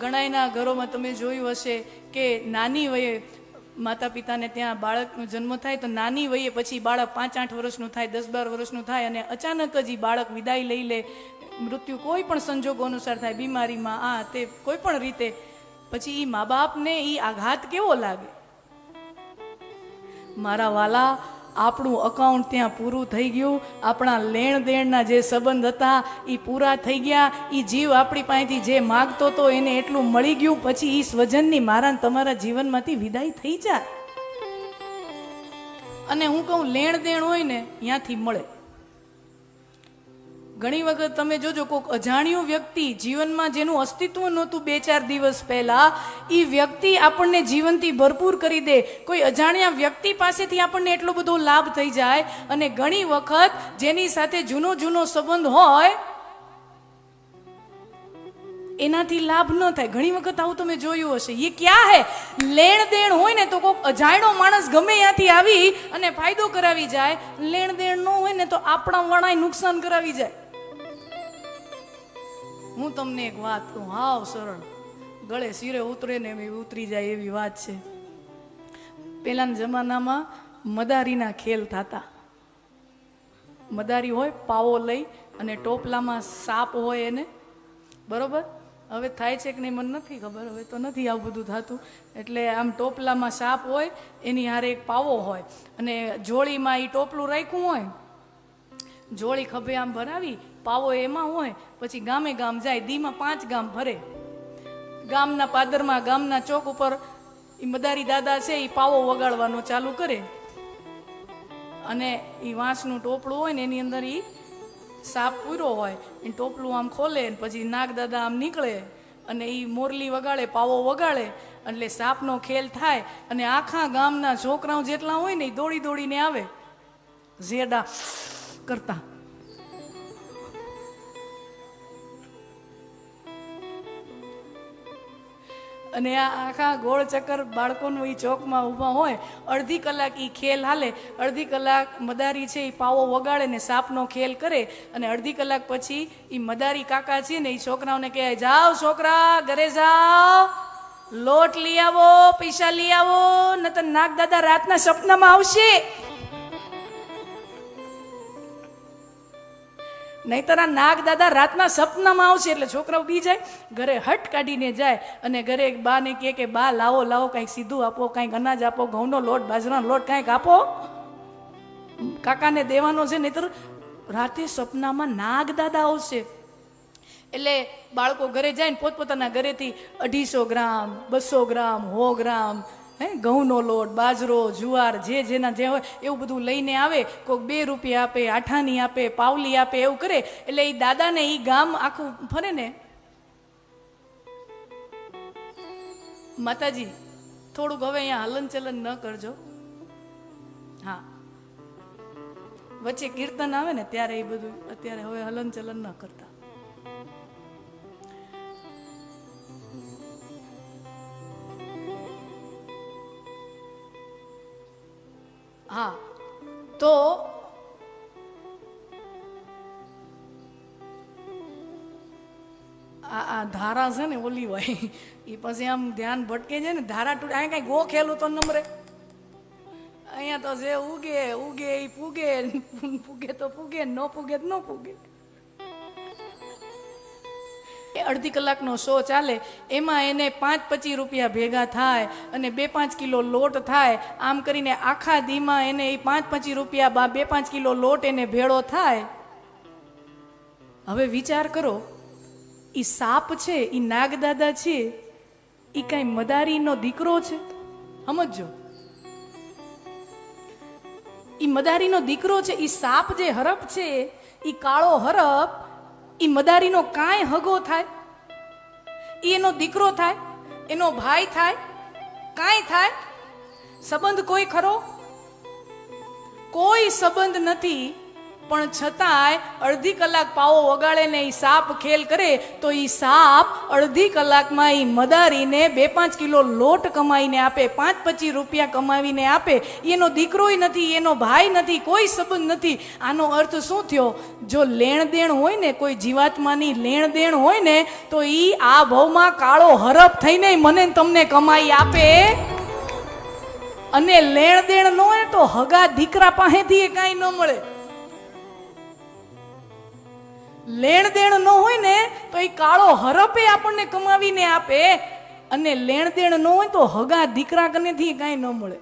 ઘણાયના ઘરોમાં તમે જોયું હશે કે નાની વયે માતા પિતાને ત્યાં બાળકનો જન્મ થાય, તો નાની વયે પછી બાળક પાંચ આઠ વર્ષનું થાય દસ બાર વર્ષનું થાય અને અચાનક જ એ બાળક વિદાય લઈ લે. મૃત્યુ કોઈ પણ સંજોગો અનુસાર થાય, બીમારીમાં આ, તે, કોઈ પણ રીતે. પછી એ મા બાપને એ આઘાત કેવો લાગે? મારા વાલા આપણું અકાઉન્ટ ત્યાં પૂરું થઈ ગયું. આપણા લેણ દેણના જે સંબંધ હતા એ પૂરા થઈ ગયા. એ જીવ આપણી પાસેથી જે માગતો હતો એને એટલું મળી ગયું. પછી એ સ્વજનની મારાને તમારા જીવનમાંથી વિદાય થઈ જાય અને હું કહું લેણ દેણ હોય ને, ત્યાંથી મળે. ઘણી વખત તમે જોજો, કોઈક અજાણ્યું વ્યક્તિ જીવનમાં જેનું અસ્તિત્વ નહોતું બે ચાર દિવસ પહેલા એ વ્યક્તિ આપણને જીવનથી ભરપૂર કરી દે. કોઈ અજાણ્યા વ્યક્તિ પાસેથી આપણને એટલો બધો લાભ થઈ જાય અને ઘણી વખત જેની સાથે જૂનો જૂનો સંબંધ હોય, એનાથી લાભ ન થાય. ઘણી વખત આવું તમે જોયું હશે. એ ક્યાં હે? લેણ દેણ હોય ને તો કોઈક અજાણ્યો માણસ ગમે ત્યાંથી આવી અને ફાયદો કરાવી જાય. લેણ દેણ ન હોય ને તો આપણા વણાય નુકસાન કરાવી જાય. હું તમને એક વાત કહું. હાવ સરળ. ગળે શિરે ઉતરે ને ઉતરી જાય એવી વાત છે. પહેલાના જમાનામાં મદારીના ખેલ થતા. મદારી હોય, પાવો લઈ અને ટોપલામાં સાપ હોય એને. બરોબર? હવે થાય છે કે નહીં મને નથી ખબર. હવે તો નથી આવું બધું થતું. એટલે આમ ટોપલામાં સાપ હોય, એની હારે એક પાવો હોય. અને જોળીમાં એ ટોપલું રાખ્યું હોય જોળી ખભે આમ ભરાવી, પાવો એમાં હોય, પછી ગામે ગામ જાય, દીમાં પાંચ ગામ ભરે. ગામના પાદરમાં, ગામના ચોક ઉપર એ મદારી દાદા છે એ પાવો વગાડવાનો ચાલુ કરે. અને એ વાંસનું ટોપલું હોય ને, એની અંદર એ સાપ પૂરો હોય એ ટોપલું આમ ખોલે પછી નાગ દાદા આમ નીકળે. અને એ મોરલી વગાડે, પાવો વગાડે, એટલે સાપનો ખેલ થાય. અને આખા ગામના છોકરાઓ જેટલા હોય ને એ દોડી દોડીને આવે. ઝેડા કરતા અને આ આખા ગોળ ચક્કર બાળકોનું એ ચોકમાં ઊભા હોય, અડધી કલાક એ ખેલ હાલે, અડધી કલાક મદારી છે એ પાવો વગાડે ને સાપનો ખેલ કરે, અને અડધી કલાક પછી એ મદારી કાકા છે ને એ છોકરાઓને કહે જાઓ છોકરા, ઘરે જાઓ, લોટ લઈ આવો, પૈસા લઈ આવો ન તો નાગ દાદા રાતના સપનામાં આવશે. નહીતર આ નાગ દાદા રાતના સપનામાં આવશે એટલે છોકરાઓ બી જાય, ઘરે હટ કાઢીને જાય અને ઘરે બાને કહે કે, બા, લાવો લાવો, કાંઈક સીધું આપો, કાંઈક અનાજ આપો, ઘઉંનો લોટ, બાજરાનો લોટ કાંઈક આપો. કાકાને દેવાનો છે, નહીતર રાતે સપનામાં નાગ દાદા આવશે. એટલે બાળકો ઘરે જાય ને પોતપોતાના ઘરેથી અઢીસો ગ્રામ, બસો ગ્રામ, સો ગ્રામ હે, ઘઉંનો લોટ, બાજરો, જુવાર, જે જેના જે હોય, એવું બધું લઈને આવે કોઈક બે રૂપિયા આપે, આઠાની આપે, પાવલી આપે, એવું કરે, એટલે એ દાદાને એ ગામ આખું ફરે ને. માતાજી, થોડુંક હવે અહીંયા હલન ચલન ન કરજો. હા. વચ્ચે કીર્તન આવે ને, ત્યારે એ બધું, અત્યારે હવે હલન ચલન ન કરતા. હા. તો આ ધારા છે ને ઓલી હોય. એ પછી આમ ધ્યાન ભટકે છે ને, ધારા તૂટે. અહીંયા કઈ ગો ખેલું તો નંબરે. અહીંયા તો જે ઉગે ઉગે એ પૂગે પૂગે તો પૂગે ન પૂગે તો ન પૂગે અડધી કલાકનો શો ચાલે, એમાં એને પાંચ પચીસ રૂપિયા ભેગા થાય અને બે પાંચ કિલો લોટ થાય. આમ કરીને આખા દીમાં એને એ પાંચ પચીસ રૂપિયા બા બે પાંચ કિલો લોટ એને ભેળો થાય. હવે વિચાર કરો એ સાપ છે એ નાગદાદા છે એ કાંઈ મદારીનો દીકરો છે? સમજો એ મદારીનો દીકરો છે એ સાપ જે હરપ છે એ કાળો હરપ એ મદારીનો કાંઈ હગો થાય? ઈ એનો દીકરો થાય, એનો ભાઈ થાય, કાંઈ થાય, સંબંધ કોઈ ખરો? કોઈ સંબંધ નથી પણ છતાંય અડધી કલાક પાવો વગાડે ને એ સાપ ખેલ કરે, તો એ સાપ અડધી કલાકમાં એ મદારીને બે પાંચ કિલો લોટ કમાઈને આપે, પાંચ પચીસ રૂપિયા કમાવીને આપે. એનો દીકરોય નથી, એનો ભાઈ નથી, કોઈ સંબંધ નથી. આનો અર્થ શું થયો? જો લેણ દેણ હોય ને, કોઈ જીવાત્માની લેણ દેણ હોય ને, તો એ આ ભાવમાં કાળો હરફ થઈને મને તમને કમાઈ આપે. અને લેણ દેણ ન હોય તો હગા દીકરા પાસેથી એ કાંઈ ન મળે. લેણ દેણ ન હોય ને તો એ કાળો હરપે આપણને કમાવીને આપે. અને લેણ દેણ ન હોય તો હગા દીકરા કનેથી કાંઈ ન મળે.